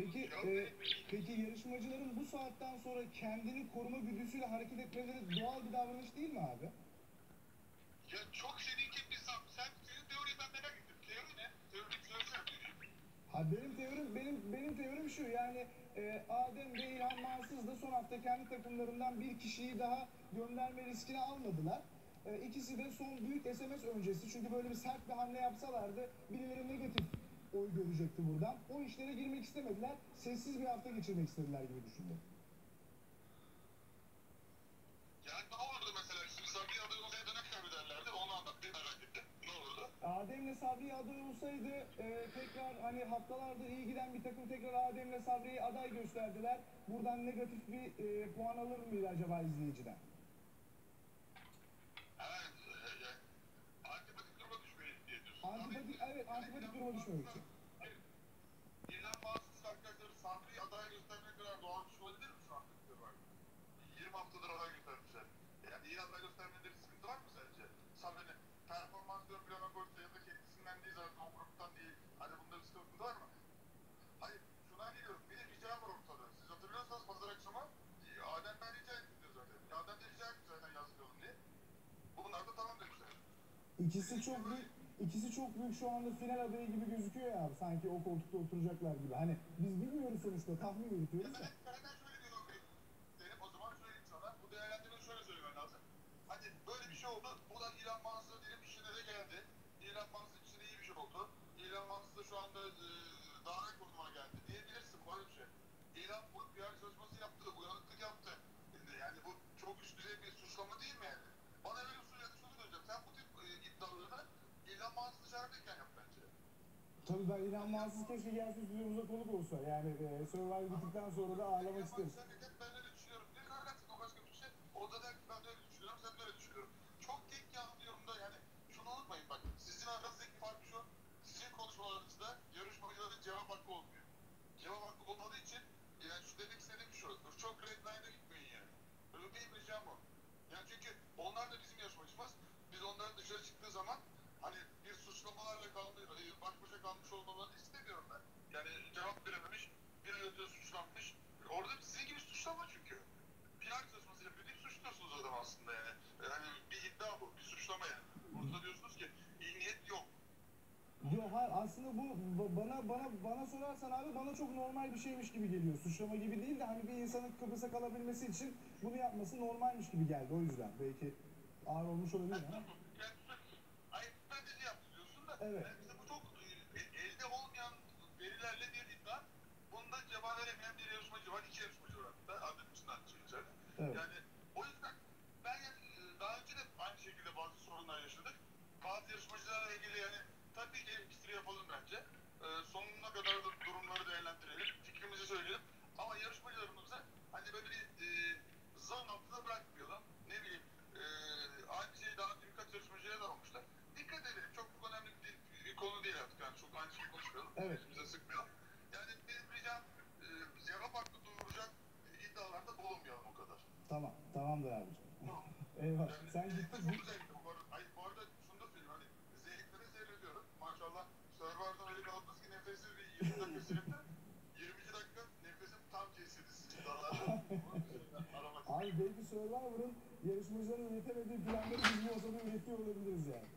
Peki, e, peki yarışmacıların bu saatten sonra kendini koruma güdüsüyle hareket etmeleri doğal bir davranış değil mi abi? Ya çok senin ki bir sam. Sen senin teoriyi ben merak ettim. Teori ne? Teori söylesene. Ha benim teorim benim benim teorim şu yani e, Adem ve İlhan Mansız da son hafta kendi takımlarından bir kişiyi daha gönderme riskini almadılar. E, ikisi de son büyük SMS öncesi çünkü böyle bir sert bir hamle yapsalardı birileri negatif oy görecekti buradan. O işlere girmek istemediler. Sessiz bir hafta geçirmek istediler gibi düşündüm. Yani ne olurdu mesela? Şimdi Sabri aday olsaydı ne kaybederlerdi? Onu anlat. Bir merak ettim. Ne olurdu? Adem'le Sabri'ye aday olsaydı e, tekrar hani haftalardır iyi giden bir takım tekrar Adem'le Sabri'yi aday gösterdiler. Buradan negatif bir e, puan alır mıydı acaba izleyiciden? Evet. E, e, antipatik duruma düşmeyi diye diyorsun. Evet antipatik duruma düşmemek için. Hayır. Göstermek kadar doğal bir mi şu an? 20 haftadır aday göstermişler. Yani iyi aday göstermeleri sıkıntı var mı sence? Sabri'nin performans ön plana koysa ya da gruptan değil. Hani bunda bir sıkıntı mı? Hayır. Şuna geliyorum. Bir de ricam var ortada. Siz hatırlıyorsanız pazar akşamı Adem'den rica ettim zaten. Ya Adem'den rica ettim zaten yazmayalım diye. Bunlar da tamam demişler. İkisi çok büyük, ikisi çok büyük şu anda final adayı gibi gözüküyor ya. Sanki o koltukta oturacaklar gibi. Hani biz bilmiyoruz sonuçta tahmin yürütüyoruz da. İyi şu anda e, daha ne konumuna geldi diyebilirsin. Böyle bir şey. İlhan bu PR çalışması yaptı. Tabii ben inanmazsız keşke gelse stüdyomuza konuk olsa. Yani e, Survivor bittikten sonra da ağlamak isteriz. Ben öyle düşünüyorum. Ne kaynaklı o başka bir şey. Orada der ki ben de öyle düşünüyorum, sen de öyle düşünüyorum. Çok tek yanlıyorum da yani şunu unutmayın bak. Sizin aranızdaki fark şu. Sizin konuşmalarınızda yarışmacıların cevap hakkı olmuyor. Cevap hakkı olmadığı için yani şu demek istediğim şu. Çok red line'a gitmeyin yani. Öyle benim ricam o. Yani çünkü onlar da bizim yarışmacımız. Biz onların dışarı çıktığı zaman hani bir suçlamalarla kalmış, baş başa kalmış olmalarını istemiyorum ben. Yani cevap verememiş, bir öte suçlanmış. Orada sizin gibi suçlama çünkü. PR çalışması yapıyor deyip suçluyorsunuz adam aslında yani. Yani bir iddia bu, bir suçlama yani. Burada diyorsunuz ki iyi niyet yok. Yok hayır aslında bu ba- bana bana bana sorarsan abi bana çok normal bir şeymiş gibi geliyor. Suçlama gibi değil de hani bir insanın Kıbrıs'a kalabilmesi için bunu yapması normalmiş gibi geldi o yüzden. Belki ağır olmuş olabilir ama. Yani ayıp strateji yaptı diyorsun da Evet. yani bu çok e, elde olmayan verilerle bir iddia. Bunda cevap veremeyen bir yarışmacı var, iki yarışmacı var hatta. Adım için açacak. Evet. Yani o yüzden ben yani, e, daha önce de aynı şekilde bazı sorunlar yaşadık. Bazı yarışmacılarla Evet. Bize sıkmayalım. Yani benim ricam e, cevap hakkı doğuracak iddialarda bulunmayalım o kadar. Tamam tamamdır abicim. Tamam. Eyvallah. Yani Sen gittin. Çok zevkli bu arada. Ay, bu arada şunu da söyleyeyim hani zevkleri seyrediyorum. Maşallah Survivor'dan öyle bir atlas ki nefessiz bir 20 dakika seyretti. 22 dakika nefesim tam kesildi sizin iddialarda. Aramak Abi belki Survivor'ın yarışmacıların üretemediği planları biz bu masada üretiyor olabiliriz yani.